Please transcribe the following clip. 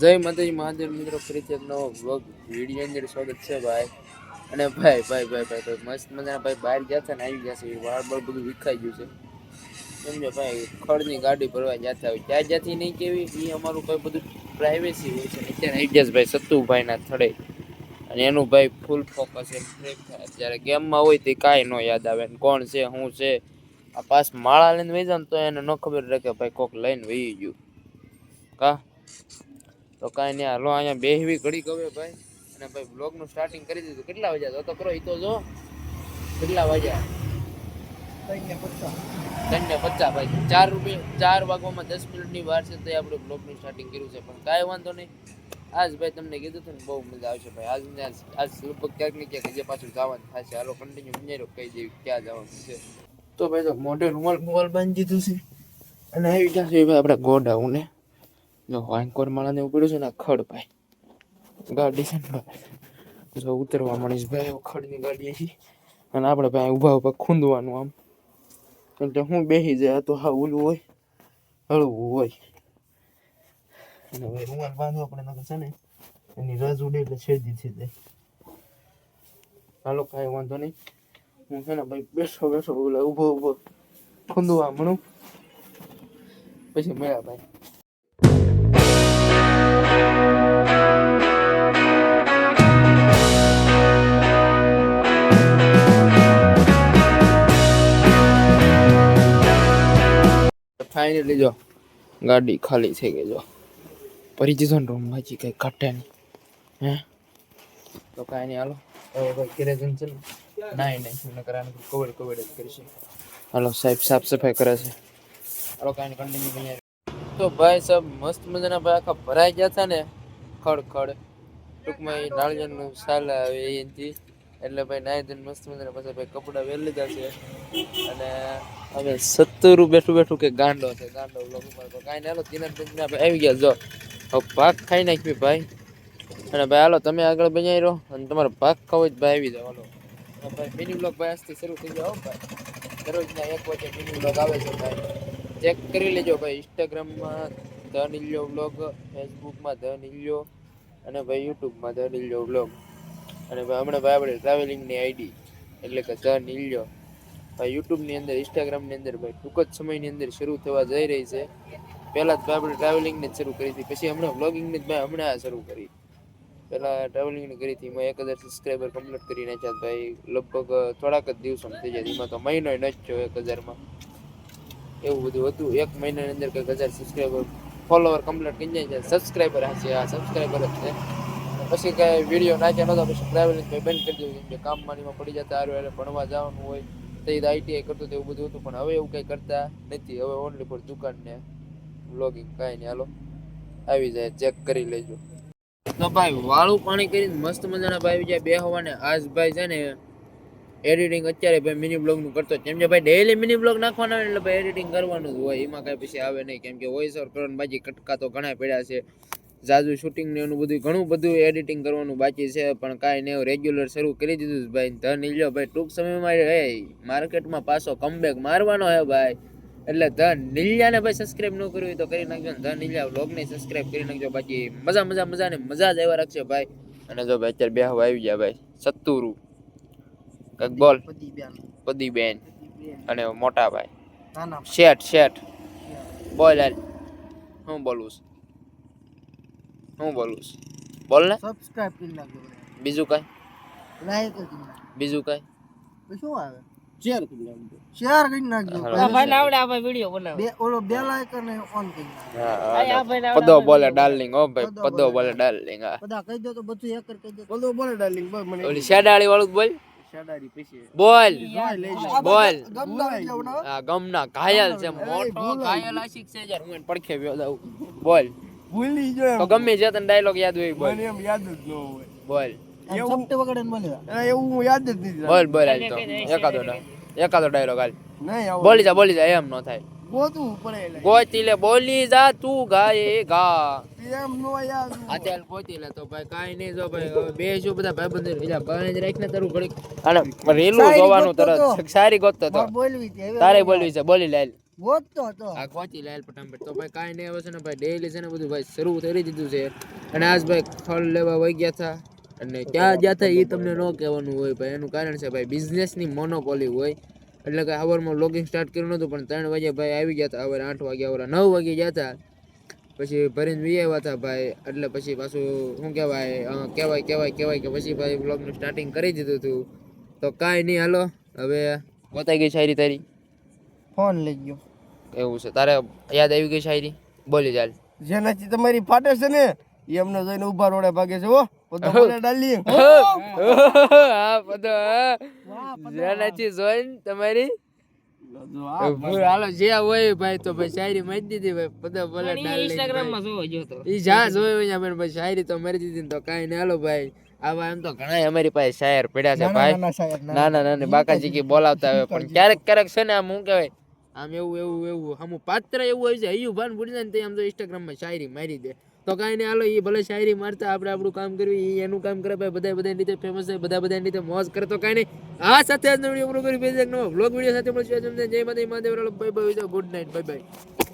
જય માતાજી, મહાદેવ મિત્રો, ફરીથી એક નવો વ્લોગ વીડિયો અંદર સ્વાગત છે ભાઈ. અને ભાઈ ભાઈ ભાઈ ભાઈ ભાઈ, મસ્ત મજાના ભાઈ, બહાર ગયા હતા ને આવી ગયા છે, વાળ બળ બધું વિખાઈ ગયું છે. સમજો ભાઈ, ખડની ગાડી ભરવા જતા હોય ત્યાં જ્યાંથી નહીં કેવી? એ અમારું ભાઈ બધું પ્રાઇવેસી હોય છે અત્યારે આવી ગયા છે ભાઈ સત્તુભાઈના થડે. અને એનું ભાઈ ફૂલ ફોકસ એમ જ્યારે ગેમમાં હોય તે કાંઈ ન યાદ આવે ને કોણ છે શું છે. આ પાસ માળા લઈને વહી જાય તો એને ન ખબર રહે કે ભાઈ કોક લઈને વહી ગયું. કા? તો કાંઈ નહીં, હાલો, અહીંયા બેહવી ઘડી ગવે ભાઈ. અને ભાઈ બ્લોગનું સ્ટાર્ટિંગ કરી દીધું. કેટલા વાગ્યા? તો કરો એ તો જો. કેટલા વાગ્યા? ત્રણ પચાસ, ભાઈ. ચાર રૂપિયા, ચાર વાગવામાં દસ મિનિટની વાર છે તો આપણે બ્લોગનું સ્ટાર્ટિંગ કર્યું છે. પણ કાંઈ વાંધો નહીં. આજ ભાઈ તમને કીધું હતું ને, બહુ મજા આવશે ભાઈ. આજ આજ લગભગ ક્યાંક ક્યાંક હજી પાછું જવાનું થશે હાલો કન્ટિન્યુ વિચારો કઈ દેવી ક્યાં જવાનું છે. તો ભાઈ તો મોઢે રૂમાલ રૂમાલ બાંધી દીધું છે. અને આવી જશે ભાઈ આપણે ગોડાઉન. જો વાંકોર માળાને ઉપડ્યું છે ને ખડ ભાઈ. ગાડી છે ને જો ઉતરવા મળીશ ભાઈ ખડની ગાડી છે. અને આપણે ભાઈ ઊભા ઊભા ખૂંદવાનું આમ. એટલે હું બેસી જાય તો હા ઓલું હોય, હળવું હોય. અને ભાઈ રૂમાલ બાંધવો પડે, નકર છે ને, એની રજ ઉડે એટલે છેદી થઈ જાય. હાલો, કાંઈ વાંધો નહીં. હું છે ને ભાઈ બેસો બેસો ઓલા ઊભો ઊભો ખૂંદવા મળું. પછી મળ્યા ભાઈ. ફાઇનલી લીજો ગાડી ખાલી થઈ ગઈ જો. ભરી દીધો ને રૂમ હજી કઈ ઘટે નહીં. હે? તો કાંઈ નહીં, હાલો. હવે ભાઈ છે ને? નાઈ નહીં શું કરવાનું કોવિડ કોવિડ જ કરીશું હાલો, સાહેબ સાફ સફાઈ કરે છે. હાલો, કાંઈ કન્ટિન્યુ બની તો ભાઈ સાહેબ, મસ્ત મજાના ભાઈ, આખા ભરાઈ ગયા હતા ને? ખડ ખડ ટૂંકમાં એ નાળિયેરનું સાલ આવે એથી એટલે ભાઈ નાઈ ધોઈને મસ્ત મજાના પછી ભાઈ કપડાં વેલ લીધા છે. અને હવે સત્તરું બેઠું બેઠું કે ગાંડો છે. ગાંડો લોકો કાંઈ નહીં. હાલો દિના દિના ભાઈ આવી ગયા. જો, હવે પાક ખાઈ નાખ્યું ભાઈ. અને ભાઈ, હાલો, તમે આગળ બનાવી રહો અને તમારે પાક ખાવો જ ભાઈ, આવી જાઓ. હાલો. ભાઈ મિની બ્લોગ ભાઈ આજથી શરૂ થઈ જાઓ ભાઈ. દરરોજના એક વચ્ચે મિની બ્લોગ આવે છે, ભાઈ. ચેક કરી લેજો, ભાઈ. ઇન્સ્ટાગ્રામમાં ધ નીલ્યો બ્લોગ ફેસબુકમાં ધ નીલ્યો અને ભાઈ યુટ્યુબમાં ધ નીલ્યો બ્લોગ અને હમણાં ભાઈ આપણે ટ્રાવેલિંગની આઈડી એટલે કે ધ નીલ્યો ભાઈ યુટ્યુબની અંદર ઇન્સ્ટાગ્રામની અંદર ભાઈ ટૂંક જ સમયની અંદર શરૂ થવા જઈ રહી છે. પહેલાં જ ભાઈ આપણે ટ્રાવેલિંગને જ શરૂ કરી હતી. પછી હમણાં વ્લોગિંગને જ ભાઈ હમણાં શરૂ કરી. પહેલાં ટ્રાવેલિંગની કરી હતી. એમાં એક હજાર સબસ્ક્રાઈબર કમ્પ્લીટ કરી નાખ્યા ભાઈ. લગભગ થોડાક જ દિવસોમાં થઈ જાય એમાં તો મહિનો ન જ થયો એક હજારમાં. એવું બધું હતું. એક મહિનાની અંદર કંઈક હજાર સબસ્ક્રાઈબર ફોલોવર કમ્પ્લીટ કરી જાય છે સબસ્ક્રાઈબર હશે આ સબસ્ક્રાઈબર જ છે. પછી કાંઈ વીડિયો નાખ્યા નહોતા, પછી ટ્રાવેલિંગ કંઈ બંધ કરી દીધું. કેમ કે કામમાં ને પડી જતા, હારું એટલે ભણવા જવાનું હોય, તો આઈટીઆઈ કરતો તો એવું બધું હતું. પણ હવે એવું કંઈ કરતા નથી. હવે ઓનલી ફોર દુકાન ને બ્લોગિંગ કાંઈ નહીં. હાલો, આવી જાય. ચેક કરી લેજો. તો ભાઈ, વાળું પાણી કરીને મસ્ત મજાના ભાઈ આવી જાય બે હવાને આજ ભાઈ છે ને એડિટિંગ અત્યારે ભાઈ મિની બ્લોગનું કરતો. કેમ કે ભાઈ ડેઈલી મિની બ્લોગ નાખવાનો એટલે ભાઈ એડિટિંગ કરવાનું જ હોય. એમાં કાંઈ પછી આવે નહીં. કેમ કે વોઇસ ઓવર કરવાનું બાજી કટકા તો ઘણા પડ્યા છે. જાજુ શૂટિંગ ને એનું બધું ઘણું બધું એડિટિંગ કરવાનું બાકી છે પણ કાંઈ નહીં રેગ્યુલર શરૂ કરી દીધું છે ભાઈ. ધન લ્યો ભાઈ ટૂંક સમયમાં હે માર્કેટમાં પાછો કમબેક મારવાનો હે ભાઈ. એટલે ધન નીલિયાને ભાઈ સબસ્ક્રાઈબ ન કર્યું હોય તો કરી નાખજો ને. ધન નીલિયા વ્લોગને સબસ્ક્રાઈબ કરી નાખજો. બાકી મજા મજા મજા ને મજા જ એવા રાખજો ભાઈ. અને જો ભાઈ અત્યારે બેહવા આવી ગયા ભાઈ. સત્તુરુ. કંઈક બોલ. પદીબેન. અને મોટા ભાઈ. શેઠ શેઠ. બોલ હું બોલું છું. હું બોલું છું? બોલ ને. સબસ્ક્રાઇબ કરી નાખજો બીજું કઈ? લાઈક કરી નાખજો. બીજું કઈ? શું આવે? શેર કરી નાખજો. શેર કરી નાખજો. હા. આ ભાઈને આવડે આ ભાઈ વીડિયો બનાવે. બે ઓલો બે લાઈકન ઓન કરી નાખજો. આ પદો બોલે ડાર્લિંગ ઓ ભાઈ. પદો પદો બોલે બોલે ડાર્લિંગ હા. બધા કહી દો તો બધું એક કર કહી દો. પદો બોલે ડાર્લિંગ બોલ મને. ઓલી શેડાળી વાળું બોલ. શાડારી પછી. બોલ. બોલ આ ગમના ઘાયલ છે મોટો ઘાયલ આશિક છે જર હું એને પડખે વ્યો દઉં બોલ. ભૂલી ગયો તો ગમે છે તને ડાયલોગ યાદ હોય બોલ. મને એમ યાદ જ ન હોય. બોલ. એવું ચપટી વગર એને બોલ્યા એવું હું યાદ જ નથી બોલ બોલ હાલ તો. એકાદો એકાદો ડાયલોગ હાલ. નહીં આવો. બોલી જા બોલી જા એમ ન થાય. ગોતું પડે ગોતી લે બોલી જા તું ગાય ગા એમ નો યાદ અત્યારે ગોતી લે તો ભાઈ કાઈ નહીં જો ભાઈ બે જો બધા ભાઈબંધો એટલે બાને જ રાખીને તારું ઘડીક. અને રેલું જોવાનું તરત. સારી ગોતતો તો. બોલવી છે તારે બોલવી. છે બોલી લે. તો ભાઈ કાંઈ નહીં છે ને ભાઈ ડેઈલી છે ને બધું ભાઈ શરૂ કરી દીધું છે. અને આજ ભાઈ ખળ લેવા વહી ગયા હતા. અને ક્યાં ગયા એ તમને ન કહેવાનું હોય ભાઈ. એનું કારણ છે ભાઈ બિઝનેસની મોનોપોલી હોય. એટલે કે સવારમાં લોગિંગ સ્ટાર્ટ કર્યું નહોતું, પણ ત્રણ વાગે ભાઈ આવી ગયા હતા. આઠ વાગે હવે નવ વાગે ગયા હતા. પછી ભરીને વી આવ્યા હતા ભાઈ. એટલે પછી પાછું શું કહેવાય કહેવાય કહેવાય કહેવાય કે પછી ભાઈ બ્લોગનું સ્ટાર્ટિંગ કરી દીધું હતું તો કાંઈ નહીં, હાલો. હવે બતાવી ગઈ શાયરી તારી. ફોન લઈ ગયો. એવું છે. તારે યાદ આવી ગઈ શાયરી બોલી ચાલ. જેનાથી તમારી ફાટે છે ને એ અમને જોઈને ઊભા રોડે ભાગે છે ઓ બધો મને ડાલી. હા. બધો જેનાથી જોઈને તમારી? હાલો જે હોય ભાઈ તો ભાઈ શાયરી મારી દીધી ભાઈ. બધા બોલે ઇન્સ્ટાગ્રામમાં જોવો જોતો ઈ જા જોયો અહીંયા પણ ભાઈ શાયરી તો મારી દીધી ને તો કાંઈ ના. હાલો ભાઈ આવા એમ તો ઘણા અમારી પાસે શાયર પડ્યા છે ભાઈ. નાના ના ના નાના બાકાજી કી બોલાવતા હોય પણ ક્યારેક ક્યારેક છે ને આમ હું કહેવાય આમ એવું એવું એવું. આમ પાત્ર એવું હોય છે. હૈયું ભાન ભૂલી જાય ને તે આમ તો ઇન્સ્ટાગ્રામમાં શાયરી મારી દે. તો કાંઈ નહીં, હાલો એ ભલે શાયરી મારતા આપણે આપણું કામ કરવી એ એનું કામ કરે, ભાઈ બધા બધાની રીતે ફેમસ છે બધા બધાની રીતે મોજ કરે. તો કાંઈ નહીં. આ સાથે આજનો વીડિયો પૂરો કરી ફેસબુક નવો બ્લોગ વીડિયો સાથે મળશું. જય માતા Mahadev good night bye bye